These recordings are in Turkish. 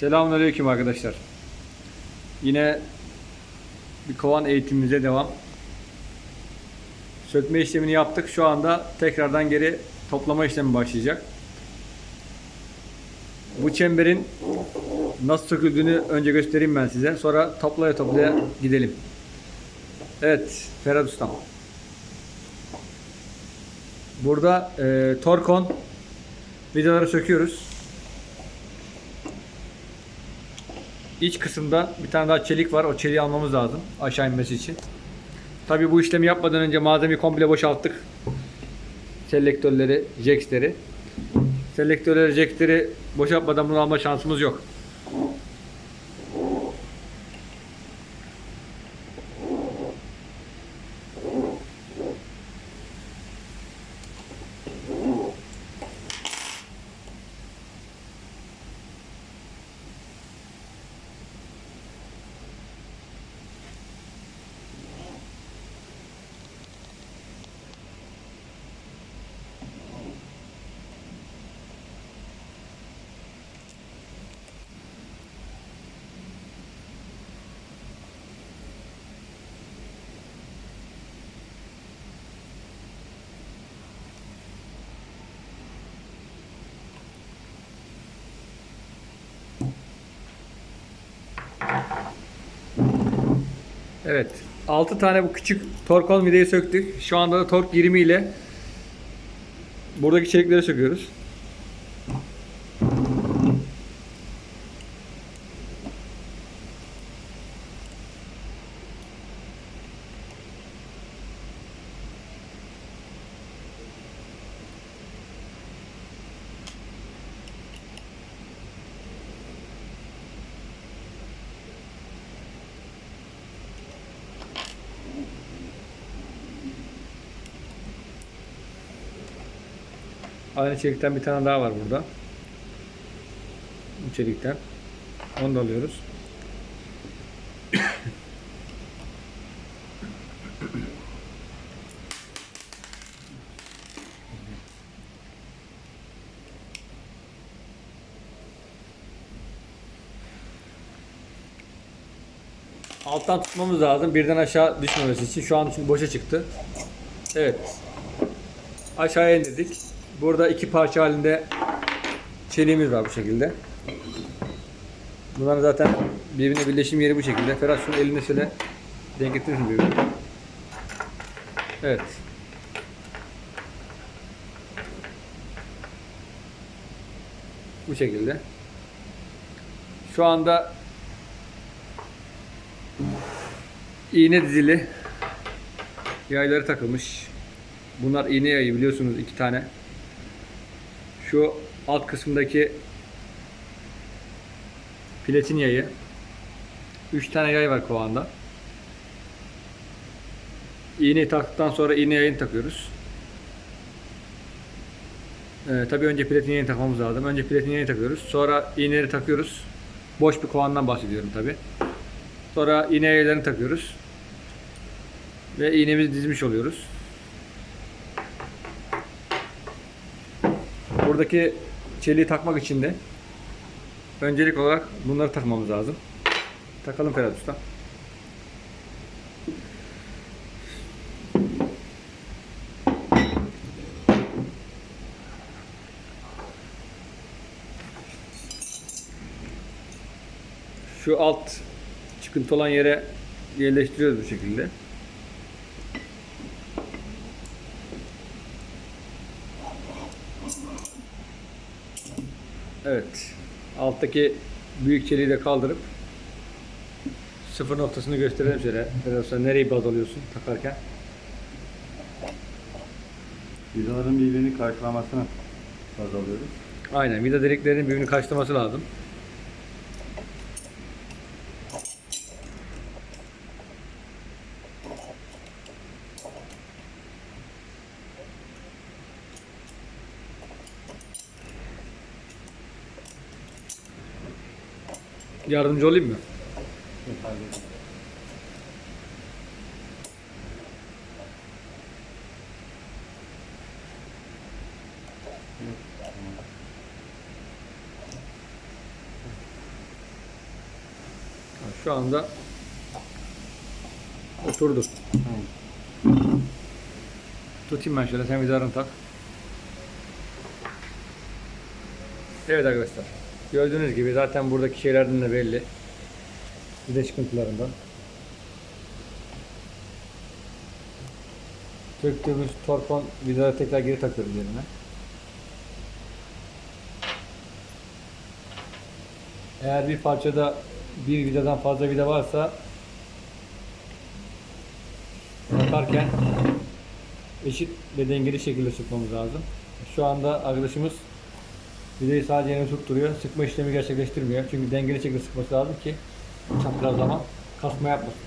Selamünaleyküm arkadaşlar. Yine bir kovan eğitimimize devam. Sökme işlemini yaptık. Şu anda tekrardan geri toplama işlemi başlayacak. Bu çemberin nasıl söküldüğünü önce göstereyim ben size. Sonra toplaya toplaya gidelim. Evet, Ferhat Ustam. Burada e, Torkon vidaları söküyoruz. İç kısımda bir tane daha çelik var. O çeliği almamız lazım aşağı inmesi için. Tabii bu işlemi yapmadan önce malzemeyi komple boşalttık. Selektörleri, jacksleri. Selektörleri, jacksleri boşaltmadan bunu alma şansımız yok. Evet. 6 tane bu küçük torkon vidayı söktük. Şu anda da tork 20 ile buradaki çelikleri söküyoruz. Aynı çelikten bir tane daha var burada. Bu çelikten. Onu da alıyoruz. Alttan tutmamız lazım. Birden aşağı düşmemesi için. Şu an için boşa çıktı. Evet. Aşağıya indirdik. Burada iki parça halinde çeliğimiz var bu şekilde. Bunların zaten birbirine birleşim yeri bu şekilde. Ferhat şunu elinde şöyle denk getirir misin birbirine? Evet. Bu şekilde. Şu anda iğne dizili yayları takılmış. Bunlar iğne yayı biliyorsunuz iki tane. Şu alt kısımdaki platin yayı. Üç tane yay var kovanda. İğneyi taktıktan sonra iğne yayını takıyoruz. Ee, tabii önce platin yayını takmamız lazım. Önce platin yayını takıyoruz. Sonra iğneleri takıyoruz. Boş bir kovandan bahsediyorum tabii. Sonra iğne yaylarını takıyoruz. Ve iğnemizi dizmiş oluyoruz. Buradaki çeliği takmak için de öncelik olarak bunları takmamız lazım. Takalım Ferhat Usta. Şu alt çıkıntı olan yere yerleştiriyoruz bu şekilde. Evet. Alttaki büyük çeliği de kaldırıp sıfır noktasını gösterelim şöyle. Biraz nereyi baz alıyorsun takarken. Vidaların birbirini karşılamasını baz alıyoruz. Aynen. Vida deliklerinin birbirini karşılaması lazım. Yardımcı olayım mı? Şu anda oturdu. Tutayım ben şöyle sen vidalarını tak. Evet arkadaşlar. Gördüğünüz gibi zaten buradaki şeylerden de belli. Vida çıkıntılarından. Söktüğümüz torpon vidaları tekrar geri takıyoruz yerine. Eğer bir parçada bir vidadan fazla vida varsa takarken eşit ve dengeli şekilde sıkmamız lazım. Şu anda arkadaşımız vidayı sadece yerine tutturuyor. Sıkma işlemi gerçekleştirmiyor. Çünkü dengeli şekilde sıkması lazım ki çapraz zaman kasma yapmasın.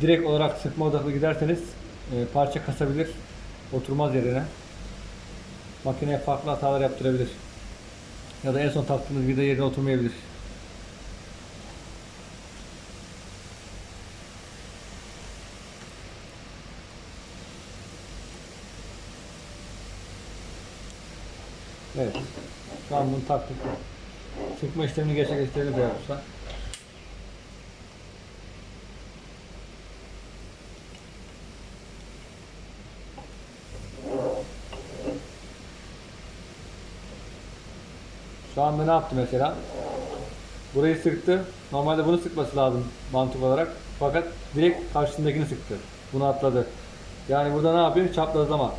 Direkt olarak sıkma odaklı giderseniz e, parça kasabilir, oturmaz yerine. Makineye farklı hatalar yaptırabilir. Ya da en son taktığınız vida yerine oturmayabilir. Evet. Şu an bunu taktık. Sıkma işlemini gerçekleştirelim Beyaz Usta. Şu anda ne yaptı mesela? Burayı sıktı. Normalde bunu sıkması lazım mantık olarak. Fakat direkt karşısındakini sıktı. Bunu atladı. Yani burada ne yapıyor? Çaprazlama.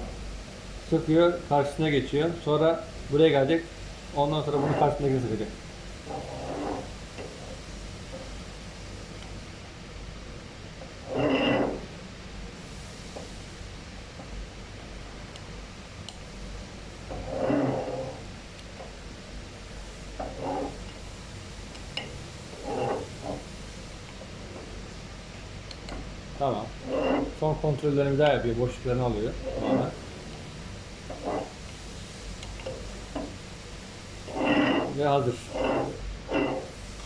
Sıkıyor, karşısına geçiyor. Sonra buraya gelecek. Ondan sonra bunu karşısındakini sıkacak. Tamam. Son kontrollerini bir daha yapıyor. Boşluklarını alıyor. Tamamen. Ve hazır.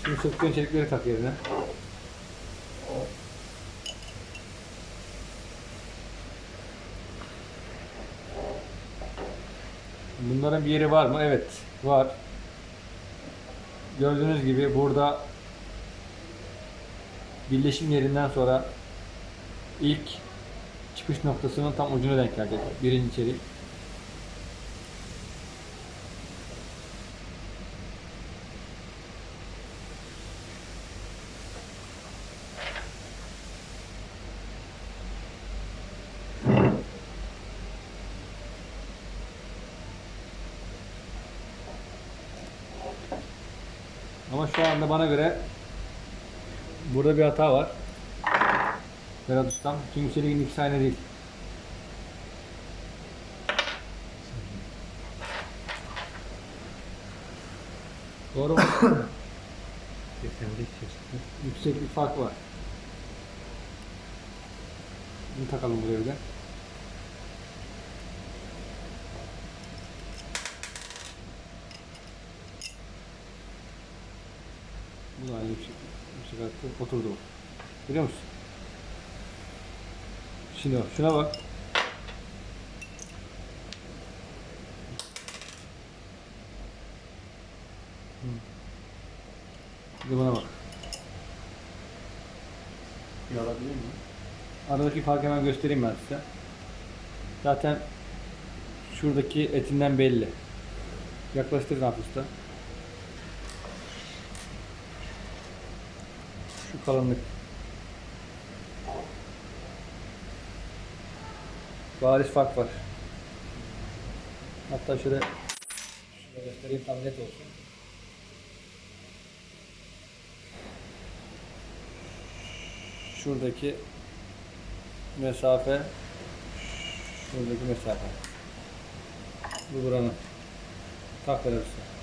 Şimdi söktüğün çelikleri tak yerine. Bunların bir yeri var mı? Evet, var. Gördüğünüz gibi burada birleşim yerinden sonra ilk çıkış noktasının tam ucuna denk gelecek. Birinci çelik. Şu anda bana göre burada bir hata var. Berat Ustam. Çünkü çeliğin ikisi aynı değil. Doğru mu? Yükseklik farkı var. Bunu takalım buraya bir de. Bu da aynı yükseklik. Yüksek attı. Oturdu bu. Biliyor musun? Şimdi bak, şuna bak. Bir de buna bak. Bir alabilir miyim? Aradaki farkı hemen göstereyim ben size. Zaten şuradaki etinden belli. Yaklaştır hafifte. Şu kalınlık. Bariz fark var. Hatta şöyle şöyle göstereyim tam net olsun. Şuradaki mesafe şuradaki mesafe. Bu buranın. Tak verirsin.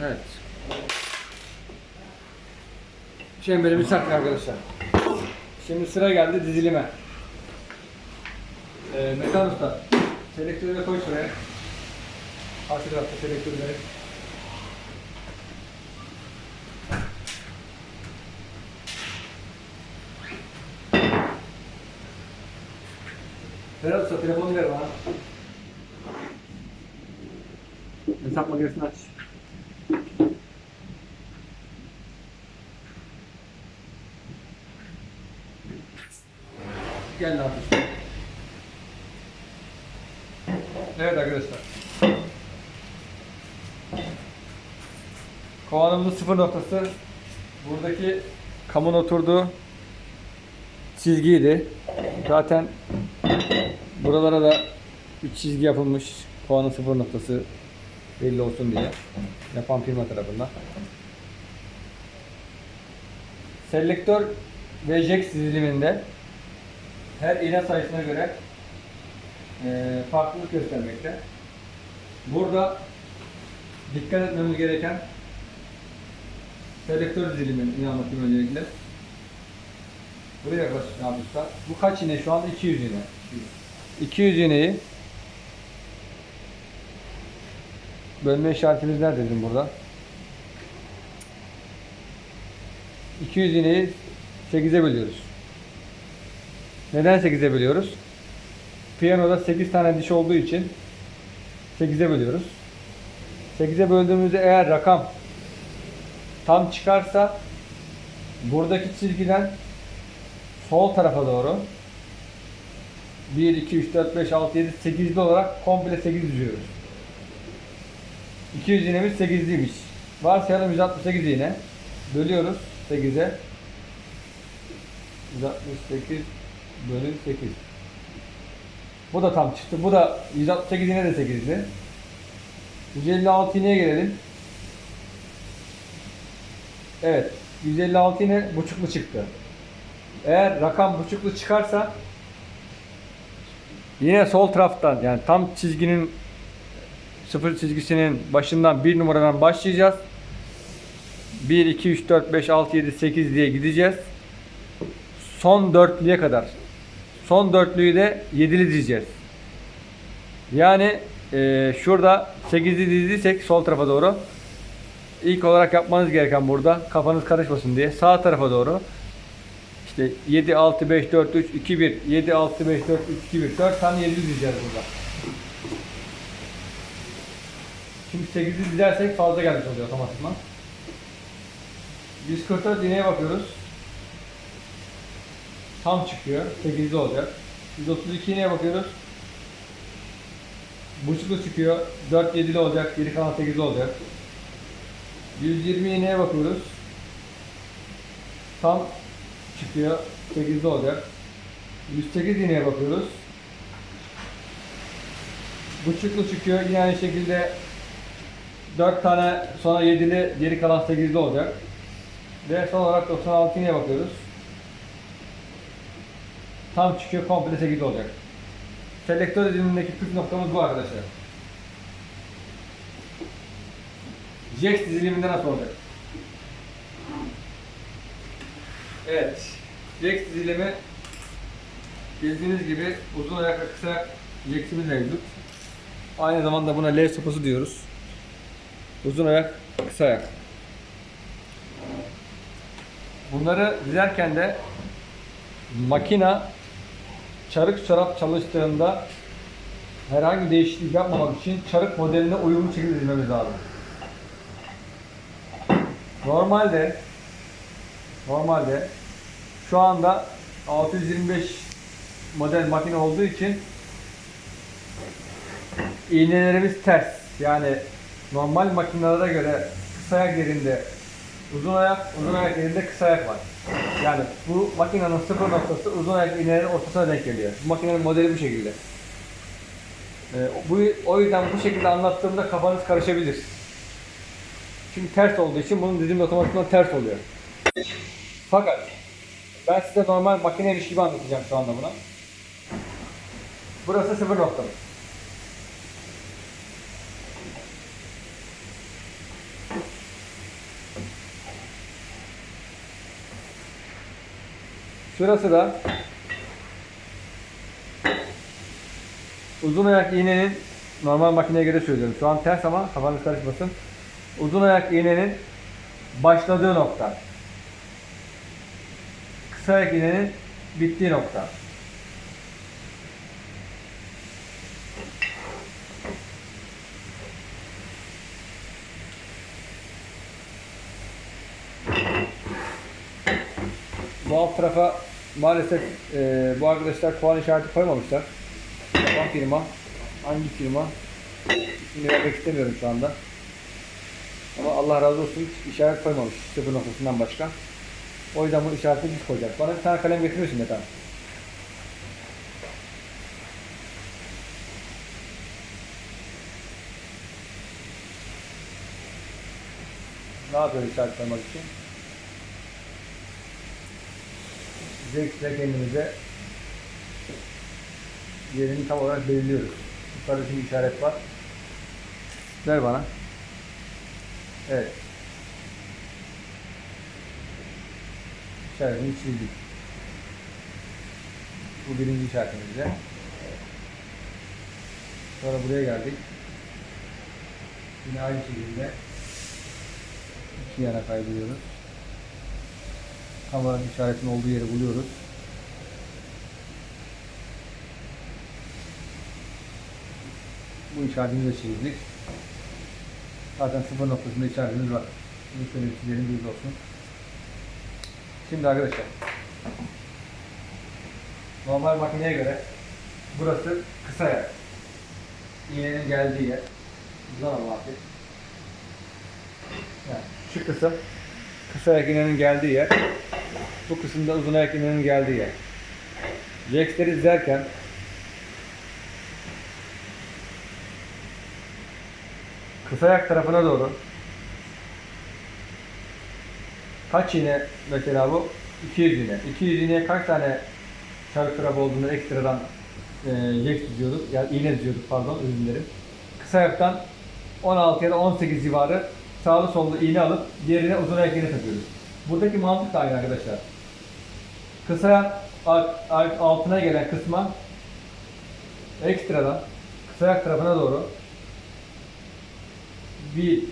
Evet. Çemberimiz taktık arkadaşlar. Şimdi sıra geldi dizilime. Ee, Mekan Usta, selektörleri koy şuraya. Karşı tarafta selektörleri. Ferhat Usta telefonu ver bana. Hesap makinesini aç. Evet arkadaşlar. Kovanımızın sıfır noktası buradaki kamun oturduğu çizgiydi. Zaten buralara da bir çizgi yapılmış. Kovanın sıfır noktası belli olsun diye. Yapan firma tarafından. Selektör ve jack diziliminde her iğne sayısına göre eee, farklılık göstermekte. Burada dikkat etmemiz gereken selektör dizilimini anlatayım öncelikle. Buraya yaklaş yapmışlar. Bu kaç iğne şu anda? 200 iğne. 200 iğneyi bölme işaretimiz nerede dedim burada? 200 iğneyi 8'e bölüyoruz. Neden 8'e bölüyoruz? Piyanoda 8 tane diş olduğu için 8'e bölüyoruz. 8'e böldüğümüzde eğer rakam tam çıkarsa buradaki çizgiden sol tarafa doğru 1, 2, 3, 4, 5, 6, 7, 8'li olarak komple 8 düzüyoruz. 200 iğnemiz 8'liymiş. Varsayalım 168 iğne. Bölüyoruz 8'e. 168 bölü 8. Bu da tam çıktı. Bu da 168 iğne de 8'li. 156 iğneye gelelim. Evet. 156 iğne buçuklu çıktı. Eğer rakam buçuklu çıkarsa yine sol taraftan yani tam çizginin sıfır çizgisinin başından bir numaradan başlayacağız. 1, 2, 3, 4, 5, 6, 7, 8 diye gideceğiz. Son dörtlüye kadar. Son dörtlüyü de 7'li dizeceğiz. Yani eee, şurada 8'li dizdiysek sol tarafa doğru ilk olarak yapmanız gereken burada kafanız karışmasın diye sağ tarafa doğru işte 7, 6, 5, 4, 3, 2, 1 7, 6, 5, 4, 3, 2, 1 4 tane 7'li dizeceğiz burada. Şimdi 8'i dizersek fazla gelmiş oluyor otomatikman. 144 iğneye bakıyoruz. Tam çıkıyor. 8'li olacak. 132 iğneye bakıyoruz. Buçuklu çıkıyor. 4 7'li olacak. Geri kalan 8'li olacak. 120 iğneye bakıyoruz. Tam çıkıyor. 8'li olacak. 108 iğneye bakıyoruz. Buçuklu çıkıyor. Yine aynı şekilde 4 tane sonra 7'li geri kalan 8'li olacak. Ve son olarak 96 iğneye bakıyoruz. Tam çıkıyor komple 8 olacak. Selektör dizilimindeki püf noktamız bu arkadaşlar. Jax diziliminde nasıl olacak? Evet. Jax dizilimi bildiğiniz gibi uzun ayak ve kısa Jax'imiz mevcut. Aynı zamanda buna L sopası diyoruz. Uzun ayak, kısa ayak. Bunları dizerken de makina çarık çorap çalıştığında herhangi değişiklik yapmamak için çarık modeline uyumlu şekilde dizmemiz lazım. Normalde normalde şu anda 625 model makine olduğu için iğnelerimiz ters. Yani normal makinelere göre kısa ayak yerinde uzun ayak, uzun ayak yerinde kısa ayak var. Yani bu makinenin sıfır noktası uzun ayak iğnelerin ortasına denk geliyor. Bu makinenin modeli bu şekilde. Ee, bu, o yüzden bu şekilde anlattığımda kafanız karışabilir. Çünkü ters olduğu için bunun dizim otomatikman ters oluyor. Fakat ben size normal makineymiş gibi anlatacağım şu anda buna. Burası sıfır noktamız. Şurası da uzun ayak iğnenin normal makineye göre söylüyorum. Şu an ters ama kafanız karışmasın. Uzun ayak iğnenin başladığı nokta. Kısa ayak iğnenin bittiği nokta. Bu alt tarafa maalesef e, bu arkadaşlar puan işareti koymamışlar. Yapan firma. Hangi firma? İsmini vermek istemiyorum şu anda. Ama Allah razı olsun hiç işaret koymamış sıfır noktasından başka. O yüzden bu işareti biz koyacağız. Bana bir tane kalem getirirsin Metan. Ne yapıyoruz işaret koymak için? Zevkle kendimize yerini tam olarak belirliyoruz. Yukarıda şimdi işaret var. Ver bana. Evet. İşaretini çizdik. Bu birinci işaretimizde. Sonra buraya geldik. Yine aynı şekilde iki yana kaydırıyoruz. Kameranın işaretinin olduğu yeri buluyoruz. Bu işaretini de çizdik. Zaten sıfır noktasında işaretimiz var. Bunu şöyle çizelim düz olsun. Şimdi arkadaşlar normal makineye göre burası kısa yer. İğnenin geldiği yer. Uzanalım artık. Yani şu kısa kısa iğnenin geldiği yer. Bu kısımda uzun ayak iğnenin geldiği yer. Jacks'leri izlerken kısa ayak tarafına doğru kaç iğne mesela bu? 200 iğne. 200 iğneye kaç tane çarık tarafı olduğunu ekstradan e, Jacks diyorduk. Yani iğne diyorduk pardon özür dilerim. Kısa ayaktan 16 ya da 18 civarı sağlı sollu iğne alıp diğerine uzun ayak iğne takıyoruz. Buradaki mantık da aynı arkadaşlar. Kısa altına gelen kısma ekstradan kısa ayak tarafına doğru 1,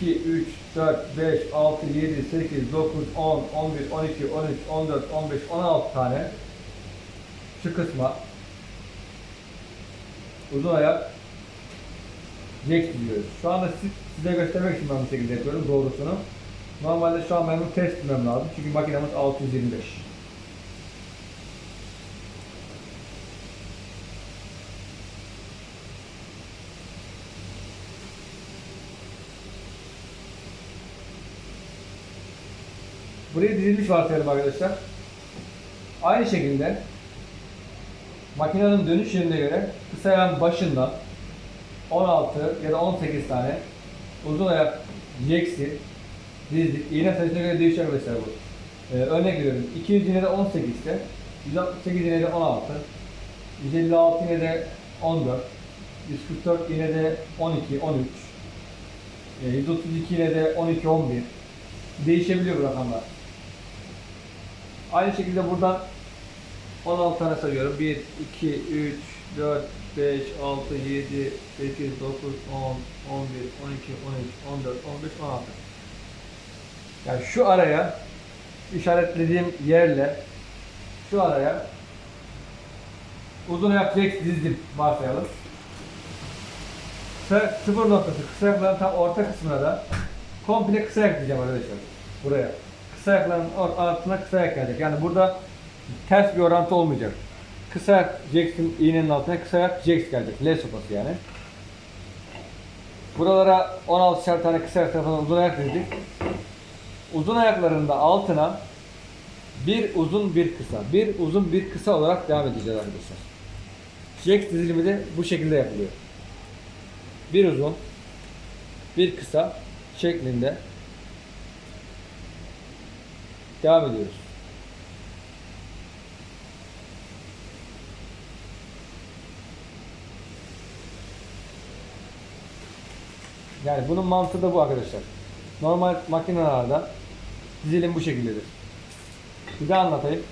2, 3, 4, 5, 6, 7, 8, 9, 10, 11, 12, 13, 14, 15, 16 tane şu kısma uzun ayak Jack diyoruz. Şu anda siz, size göstermek için ben bu şekilde yapıyorum doğrusunu. Normalde şu an ben bunu etmem lazım çünkü makinemiz 625. Buraya dizilmiş varsayalım arkadaşlar. Aynı şekilde makinenin dönüş yönüne göre kısa ayağın başından 16 ya da 18 tane uzun ayak jeksi dizdik. İğne sayısına göre değişiyor arkadaşlar bu. Ee, örnek veriyorum. 200 iğne de 18 ise 168 iğne de 16 156 iğne de 14 144 iğne de 12, 13 e, 132 iğne de 12, 11 değişebiliyor bu rakamlar. Aynı şekilde buradan 16 tane sayıyorum. 1, 2, 3, 4, 5, 6, 7, 8, 9, 10, 11, 12, 13, 14, 15, 16. Yani şu araya işaretlediğim yerle şu araya uzun ayak Rex dizdim varsayalım. Kısa, sıfır noktası kısa ayakların tam orta kısmına da komple kısa ayak diyeceğim arkadaşlar. Buraya. Kısa ayakların altına kısa ayak gelecek. Yani burada ters bir orantı olmayacak. Kısa ayak Jackson iğnenin altına kısa ayak Jax gelecek. L sopası yani. Buralara 16 tane kısa ayak tarafından uzun ayak dizdik. Uzun ayakların da altına bir uzun bir kısa, bir uzun bir kısa olarak devam edeceğiz arkadaşlar. Jax dizilimi de bu şekilde yapılıyor. Bir uzun, bir kısa şeklinde devam ediyoruz. Yani bunun mantığı da bu arkadaşlar. Normal makinelerde Dizelim bu şekildedir. Bir daha anlatayım.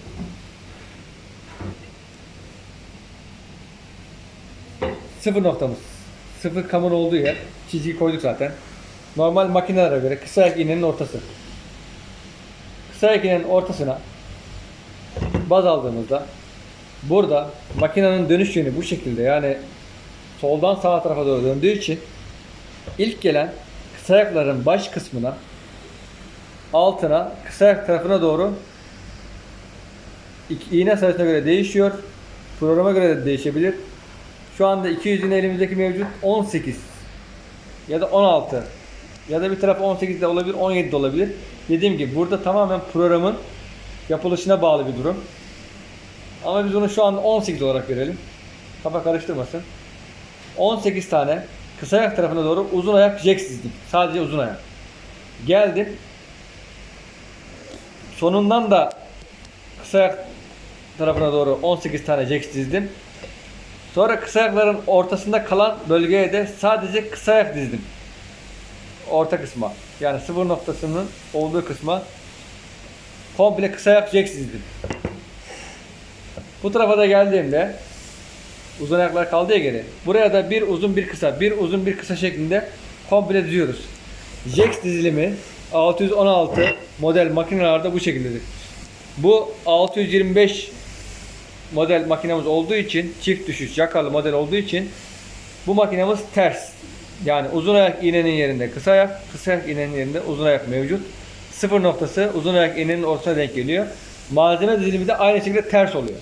Sıfır noktamız. Sıfır kamın olduğu yer. Çizgi koyduk zaten. Normal makinelere göre kısa ayak iğnenin ortası. Kısa ayak iğnenin ortasına baz aldığımızda burada makinenin dönüş yönü bu şekilde yani soldan sağa tarafa doğru döndüğü için ilk gelen kısa ayakların baş kısmına altına kısa tarafına doğru iğne sayısına göre değişiyor. Programa göre de değişebilir. Şu anda 200 iğne elimizdeki mevcut 18 ya da 16 ya da bir taraf 18 de olabilir 17 de olabilir. Dediğim gibi burada tamamen programın yapılışına bağlı bir durum. Ama biz bunu şu an 18 olarak verelim. Kafa karıştırmasın. 18 tane kısa ayak tarafına doğru uzun ayak jack dizdim. Sadece uzun ayak. Geldim. Sonundan da kısa ayak tarafına doğru 18 tane jack dizdim. Sonra kısa ayakların ortasında kalan bölgeye de sadece kısa ayak dizdim. Orta kısma. Yani sıfır noktasının olduğu kısma komple kısa ayak jack dizdim. Bu tarafa da geldiğimde uzun ayaklar kaldı ya geri. Buraya da bir uzun bir kısa, bir uzun bir kısa şeklinde komple diziyoruz. Jax dizilimi 616 model makinelerde bu şekildedir. Bu 625 model makinemiz olduğu için çift düşüş yakalı model olduğu için bu makinemiz ters. Yani uzun ayak iğnenin yerinde kısa ayak, kısa ayak iğnenin yerinde uzun ayak mevcut. Sıfır noktası uzun ayak iğnenin ortasına denk geliyor. Malzeme dizilimi de aynı şekilde ters oluyor.